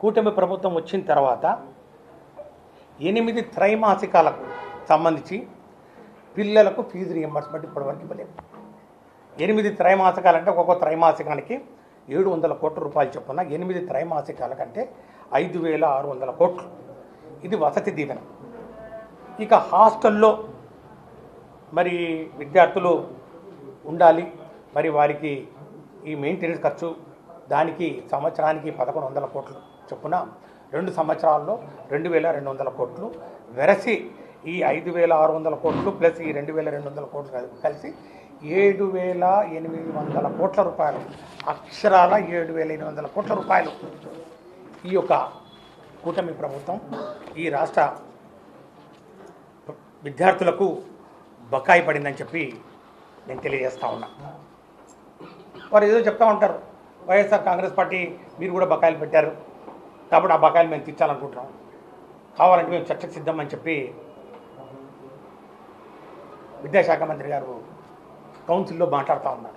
కూటమి ప్రభుత్వం వచ్చిన తర్వాత ఎనిమిది త్రైమాసికాలకు సంబంధించి పిల్లలకు ఫీజు రియంబర్స్మెంట్ ఇప్పటివరకు ఇవ్వలేదు. ఎనిమిది త్రైమాసికాలంటే ఒక్కొక్క త్రైమాసికానికి ఏడు వందల కోట్ల రూపాయలు చొప్పున ఎనిమిది త్రైమాసికాల కంటే ఐదు వేల ఆరు వందల కోట్లు. ఇది వసతి దీవెన. ఇక హాస్టల్లో మరి విద్యార్థులు ఉండాలి. మరి వారికి ఈ మెయింటెనెన్స్ ఖర్చు దానికి సంవత్సరానికి పదకొండు వందల కోట్లు చొప్పున రెండు సంవత్సరాల్లో రెండు వేల రెండు వందల కోట్లు వెరసి ఈ ఐదు వేల ఆరు వందల కోట్లు ప్లస్ ఈ రెండు వేల రెండు వందల కోట్లు కలిసి ఏడు వేల ఎనిమిది వందల కోట్ల రూపాయలు అక్షరాల ఏడు వేల ఎనిమిది వందల కోట్ల రూపాయలు. ఈ యొక్క కూటమి ప్రభుత్వం ఈ రాష్ట్ర విద్యార్థులకు బకాయి పడిందని చెప్పి నేను తెలియజేస్తా ఉన్నా. వారు ఏదో చెప్తా ఉంటారు. వైఎస్ఆర్ కాంగ్రెస్ పార్టీ మీరు కూడా బకాయిలు పెట్టారు. కాబట్టి ఆ బకాయిలు మేము తీర్చాలనుకుంటున్నాం. కావాలంటే మేము చర్చకు సిద్ధం అని చెప్పి విద్యాశాఖ మంత్రి గారు కౌన్సిల్లో మాట్లాడుతూ ఉన్నారు.